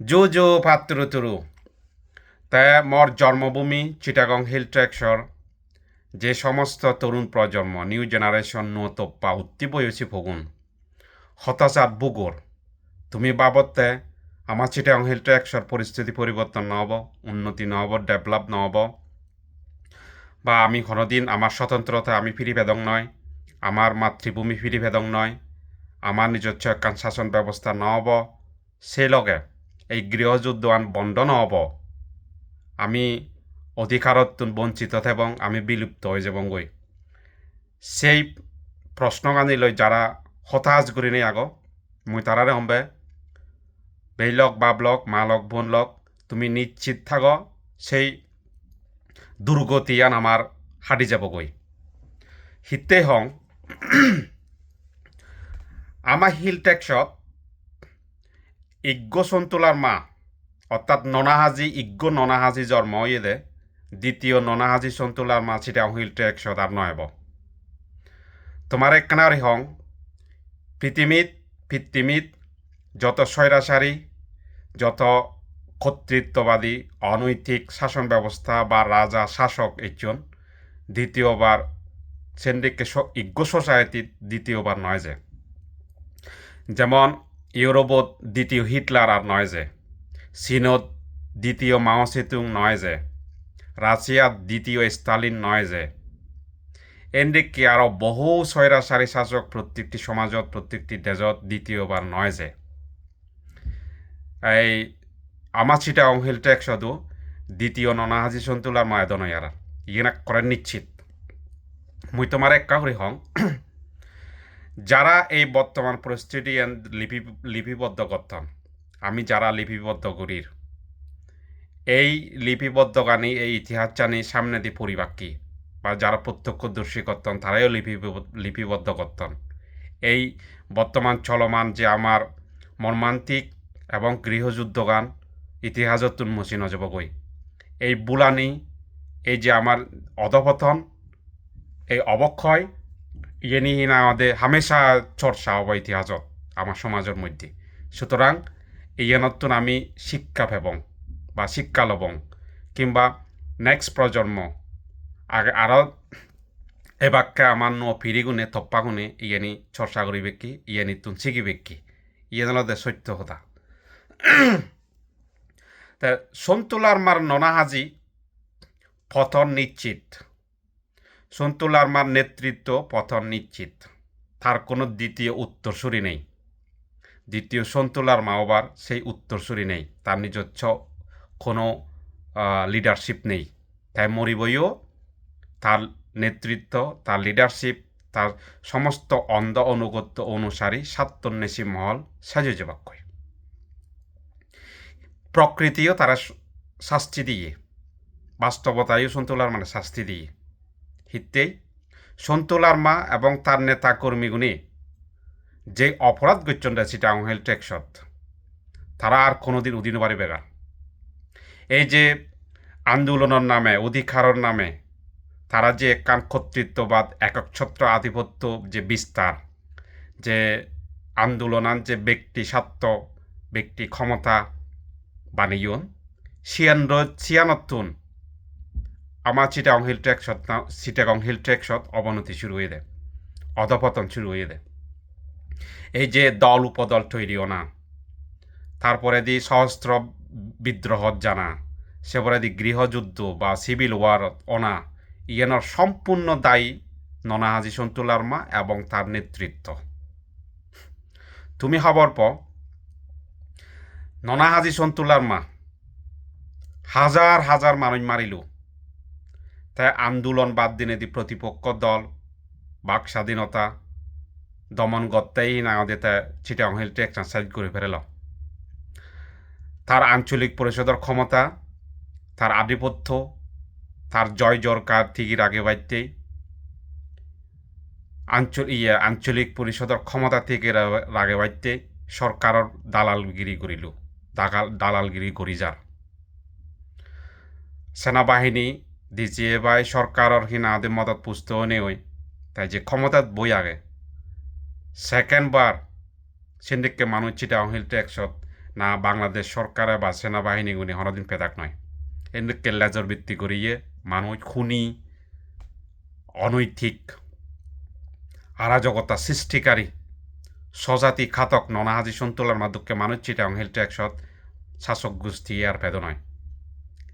জো জো পাত্র তুরু। তা মোর জন্মভূমি, চিটাগং হিল ট্রেকশর যে সমস্ত তরুণ প্রজন্ম, নিউ জেনারেশন নো তপ্পা উত্তি বয়সী ফগুন হতাশাত বুগর তুমি বাবদতে আমার চিটাগং হিল ট্রেকশর পরিস্থিতি পরিবর্তন নহব উন্নতি নহব ডেভেলপ নহব বা আমি কোনোদিন আমার স্বতন্ত্রতা আমি ফিরি পেদং নয়, আমার মাতৃভূমি ফিরি পেদং নয়, আমার নিজস্ব একখান শাসন ব্যবস্থা নহব সেই লগে এই গৃহযুদ্ধ বন্ধ নহব আমি অধিকারত বঞ্চিত এবং আমি বিলুপ্ত হয়ে যাব গই সেই প্রশ্নগানি লৈ যারা হতাশ করি নেই আগ। মই তারারে হম্বে বেইলক, বাবলক, মালক, বোনলক, তুমি নিশ্চিত থাক, সেই দুর্গতি আন আমার হাঁটি যাবগৈ। হিতে হং আমার হিল টেক্সত ইজ্ঞ সন্তুলার মা। অর্থাৎ ননাহাজি ইজ্ঞ ননাহাজি জন্ম ইয়েদে দ্বিতীয় ননাহাজি সন্তুলার মা সেটা হিল টেক্সত আর নয়ব তোমার একখানারি হং পৃথিবীত পৃথিবীত যত স্বৈরাচারী যত কর্তৃত্ববাদী অনৈতিক শাসন ব্যবস্থা বা রাজা শাসক একজন দ্বিতীয়বার সেন্ডিককে ইজ্ঞ সোসাইটি দ্বিতীয়বার নয় যে। যেমন ইউরোপত দ্বিতীয় হিটলার আর নয় যে। চীনত দ্বিতীয় মাও সেতুং নয় যে। রাশিয়াত দ্বিতীয় স্টালিন নয় যে। এন্ডিককে আরও বহু স্বৈরাচারী শাসক প্রত্যেকটি সমাজত প্রত্যেকটি দেশত দ্বিতীয়বার নয় যে। এই আমার চিটা অংহিল টেক্সদু দ্বিতীয় ননাহাজি সন্তুলার মায়দন ইয়ারা ইয়েনা করে নিশ্চিত। মুই তোমার এক কাহরি হং যারা এই বর্তমান পরিস্থিতি লিপি, লিপিবদ্ধ করতাম, আমি যারা লিপিবদ্ধ করির, এই লিপিবদ্ধ গানি এই ইতিহাস জানি সামনে দিয়ে পরিবাক্কি বা যারা প্রত্যক্ষদর্শী করতেন তারাইও লিপি, লিপিবদ্ধ করতেন এই বর্তমান চলমান যে আমার মর্মান্তিক এবং গৃহযুদ্ধ গান ইতিহাসত উন্মোচন যাবগৈ এই বুলানি, এই যে আমার অধপতন, এই অবক্ষয় ইয়ে নিয়ে আমাদের হামেশা চর্চা হব ইতিহাসত আমার সমাজের মধ্যে। সুতরাং ইয়ে নতুন আমি শিক্ষা ভেবং বা শিক্ষা লবং কিংবা নেক্সট প্রজন্ম, আগে আরও এবাক্কে আমার ন ফিরিগুণে তপ্পাগুণে ইয়েনি চর্চা করিবে কি ইয়েনি তুন শিখিবে কি ইয়ে নলদে সত্য কথা। সন্তুলার মার ননাহাজি পথন নিশ্চিত। সন্তুলার মার নেতৃত্ব পথন নিশ্চিত। তার কোনো দ্বিতীয় উত্তরসূরি নেই। দ্বিতীয় সন্তুলার মাওবার সেই উত্তরসূরি নেই। তার নিজস্ব কোনো লিডারশিপ নেই। তাই মরিবইও তার নেতৃত্ব, তার লিডারশিপ তার সমস্ত অন্ধ অনুগত্য অনুসারী সাত্তন্বেষী মহল সাজে যাবাক্যই প্রকৃতিও তারা শাস্তি দিয়ে, বাস্তবতায়ও সন্তুলার মানে শাস্তি দিয়ে। হিতেই সন্তুলার মা এবং তার নেতা কর্মীগুলি যে অপরাধ করছেন সেটা হেল টেক্সত তারা আর কোনোদিন উদিন বাড়ি বেগার। এই যে আন্দোলনের নামে, অধিকারের নামে, তারা যে একান কর্তৃত্ববাদ একচ্ছত্র আধিপত্য যে বিস্তার, যে আন্দোলনান যে ব্যক্তি স্বার্থ, ব্যক্তি ক্ষমতা বানিয়ন সিয়ান সিয়ানতুন আমার চিটাগং হিল ট্রেকশত চিটাগং হিল ট্রেকশত অবনতি শুরু হয়ে দেয় অধপতন শুরু হয়ে দেয় এই যে দল উপদল তৈরিও না। তারপরে দি সহস্র বিদ্রোহ জানা। সেপরে দি গৃহযুদ্ধ বা সিভিল ওয়ার অনা ইয়েনর সম্পূর্ণ দায়ী ননাহাজি সন্তুলার মা এবং তার নেতৃত্ব। তুমি হবার পর ননাহাজি সন্তুলার মা হাজার হাজার মানুষ মারিল। তাই আন্দোলন বাদ দিনে দি প্রতিপক্ষ দল, বাক স্বাধীনতা, দমন গত্তাই না দিতে চিটাং হিলটি এক্সারসাইজ করে ফেরেল। তার আঞ্চলিক পরিষদের ক্ষমতা, তার আধিপত্য, তার জয় জরকার ঠিকই আগে বাইতেই আঞ্চল ইয়ে আঞ্চলিক পরিষদের ক্ষমতা থেকে রাগে বাইতে সরকারের দালালগিরি করিল দালাল দালালগিরি করি যার সেনাবাহিনী সরকারের হিনা আদি মদত পুস্তও নেই তাই যে ক্ষমতাত বই আগে। সেকেন্ড বার সিন্ডিককে মানুষ চিটা অহিল ট্যাক্সত না বাংলাদেশ সরকারে বা সেনাবাহিনীগুনি হরদিন পেদাক নয়। এদিকে লেজর ভিত্তি করিয়ে মানুষ খুনি, অনৈতিক আরাজকতা সৃষ্টিকারী, স্বজাতি খাতক ননাহাজি সন্তুলার মাধ্যমে মানুষ চিটাং হেলতে একসৎ শাসক গোষ্ঠী আর পেদ নয়।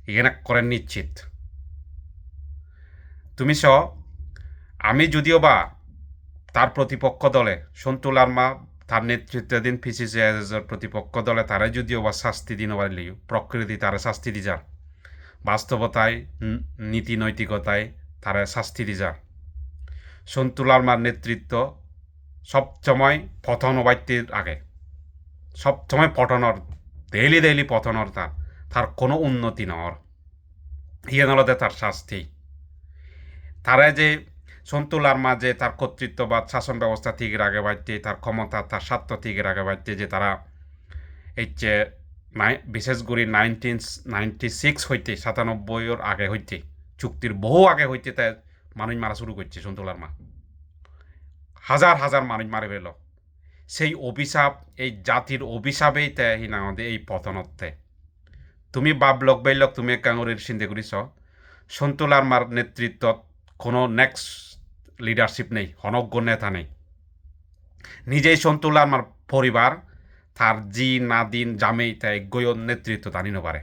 এখানে করেন নিশ্চিত। তুমি স আমি যদিও বা তার প্রতিপক্ষ দলে সন্তুলার মা তার নেতৃত্বাধীন পিসিসিআইএসের প্রতিপক্ষ দলে, তারা যদিও বা শাস্তি দিন পারলেও প্রকৃতি তারা শাস্তি দি যার। বাস্তবতায় নীতি নৈতিকতায় তারা শাস্তি দি যার। সন্তুলার মার নেতৃত্ব সবসময় পতন বাড়তির আগে, সবসময় পতনর, ডেইলি ডেইলি পতনর তার তার কোনো উন্নতি নর ইয়ে নলতে তার শাস্তি। তারা যে সন্তুলার মাঝে তার কর্তৃত্ববাদ, শাসন ব্যবস্থা ঠিক আগে বাড়তে তার ক্ষমতা, তার স্বার্থ ঠিক আগে বাড়তে যে তারা এই যে বিশেষ করে নাইনটিন নাইনটি সিক্স হইতে সাতানব্বইয়ের আগে হইতে, চুক্তির বহু আগে হইতে তাই মানুষ মারা শুরু করছে সন্তুলার মা। হাজার হাজার মানুষ মারে পেল সেই অভিশাপ, এই জাতির অভিশাপেই তাই হিনা আমাদের এই পতনত্বে। তুমি বাবলক বেলক তুমি কাঙুরির চিন্তা করিস সন্তুলার মার নেতৃত্বত নেক্সট লিডারশিপ নেই অনজ্ঞ নেতা নেই। নিজেই সন্তুলার মার পরিবার, তার জি, নাদিন, জামেই, তাই গয়ন নেতৃত্ব টানিনো পারে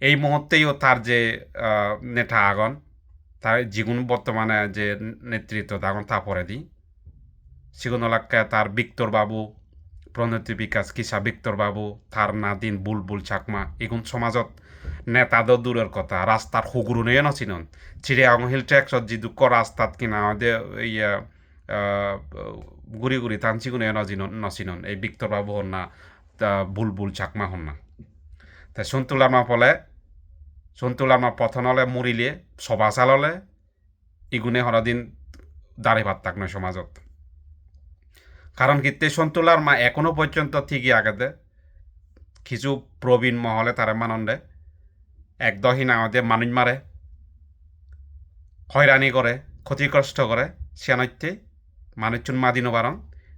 এই মুহূর্তেও তার যে নেতা আগন, তার যিগুণ বর্তমানে যে নেতৃত্ব আগন তা পরে দি সিগুন এলাকায় তার বিক্তর বাবু প্রণতি বিকাশ কিসা বিক্তর বাবু তার নাদিন, বুলবুল চাকমা, এগুন সমাজত নেতাদ দূরের কথা রাস্তার হুগুরু নিয়ে নচিনন চিড়ে হিল ট্যাক্সত যি দুঃখ রাস্তাত কিনা দে ইয়া গুড়ি গুড়ি তানচি গুনে নজিনন নচিনন এই বিক্তর বাবু হন না, তা বুলবুল চাকমা হন না। তা সন্তুলার মা ফলে সন্তুলার মা পথনলে মুড়িলে সভা চাললে ইগুনে হরদিন দাঁড়ে ভাত থাক নয় সমাজত। কারণ কিতে সন্তুলার মা এখনও পর্যন্ত ঠিকই আগেতে কিছু প্রবীণ মহলে তারা মানন্দে একদহীন আমাদের মানুষ মারে, হয়রানি করে, ক্ষতিগ্রস্ত করে। সেনত্যে মানুষজন মাদিন বারণ।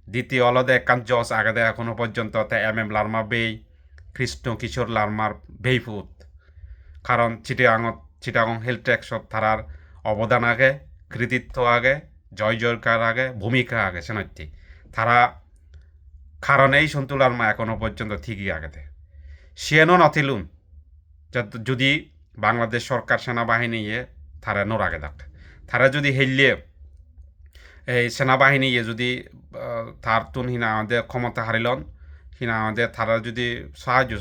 দ্বিতীয় অলদে একান জস আগাদে এখনও পর্যন্ত তে এম এম লার্মা বেই, কৃষ্ণ কিশোর লার্মার বেইফুত। কারণ চিটিয়াঙত চিটাগং হেলথ ট্যাক্সত তারার অবদান আগে, কৃতিত্ব আগে, জয় জয়কার আগে, ভূমিকা আগে সেনত্যে। তারা কারণেই সন্তুলার মা এখনও পর্যন্ত ঠিকই আগেতে। সিয়েনও নথিলুন যদি বাংলাদেশ সরকার সেনাবাহিনী ইয়ে তারা নোর আগে দেখ তারা যদি হেললে, এই সেনাবাহিনী ইয়ে যদি তার তুন হিনা আমাদের ক্ষমতা হারিলন হিনা আমাদের তারা যদি সাহায্য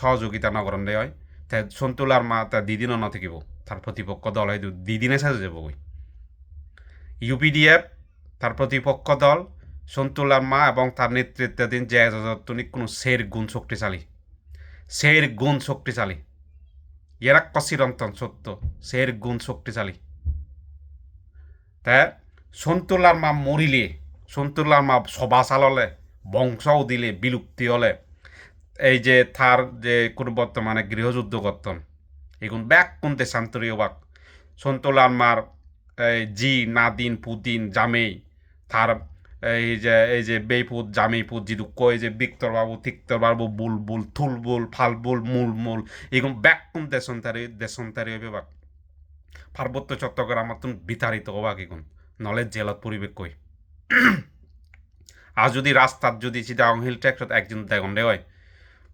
সহযোগিতা নগরণ হয় তে সন্তুলার মা তা দিদিনও ন থাকিব তার প্রতিপক্ষ দল হয়তো দিদিনে সাজে যাব কই ইউপিডিএফ তার প্রতিপক্ষ দল সন্তুলার মা এবং তার নেতৃত্বাধীন তুমি কোনো সের গুণ শক্তিশালী। সের গুণ শক্তিশালী। এরা কসিরন্তন সত্য। সের গুণ শক্তিশালী। তা সন্তুলার মা মরিলে, সন্তুলার মা সভা চাললে বংশও দিলে বিলুপ্তি হলে, এই যে তার যে কোন বর্তমানে গৃহযুদ্ধ করতন, এগুন ব্যাক কোনতে শান্তরীয় বাক সন্তুলার মার জি, নাদিন পুদিন জামেই, তার এই যে এই যে বেইপুত জামেইপুত যিদু কয় যে বিক্তর বাবু তিক্তর বাবু বুলবুল থুলবুল ফালবুল মূল মূল এগুলো ব্যাকুম দেশন্তারি দেশন্তারি হইবে বাক পার্বত্য চট্টগ্রাম মতন বিতাড়িত হবাক এগুন নলে জেলত পরিবেশ কই। আর যদি রাস্তার যদি চিটা অংহিল ট্যাক্সত একজন দেখুন দে হয়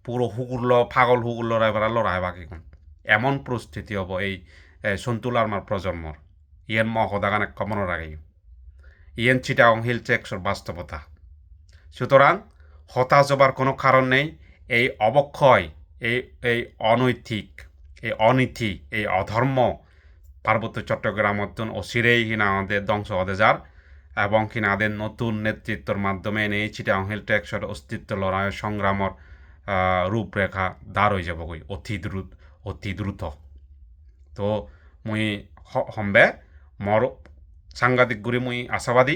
পুরো হুগুরল পাগল হুগুর লড়াই বেড়া লড়াই বাক এখন। এমন পরিস্থিতি হব এই সন্তুলার মার প্রজন্মর। ইয়েন মহদাগানে কমনের আগে। ইয়েন চিটা অংহিল ট্যাক্সর বাস্তবতা। সুতরাং হতাশ হবার কোনো কারণ নেই, এই অবক্ষয়, এই এই অনৈতিক, এই অনীতি, এই অধর্ম পার্বত্য চট্টগ্রাম মতন অচিরেই কিনা আমাদের ধ্বংস হতে যার এবং কিনা আমাদের নতুন নেতৃত্বর মাধ্যমে এই চিটাং হিল ট্যাক্সর অস্তিত্ব লড়াই সংগ্রামর রূপরেখা দাঁড় হয়ে যাব গই অতি দ্রুত অতি দ্রুত। তো মুই হম্বে, মর সাংঘাতিক গুরি মুই আশাবাদী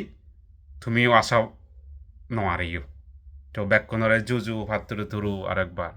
তুমিও আশা নোয়ারিও। তো বেকখনেৰে জুজু ভাতুৰু তুরু আরেকবার।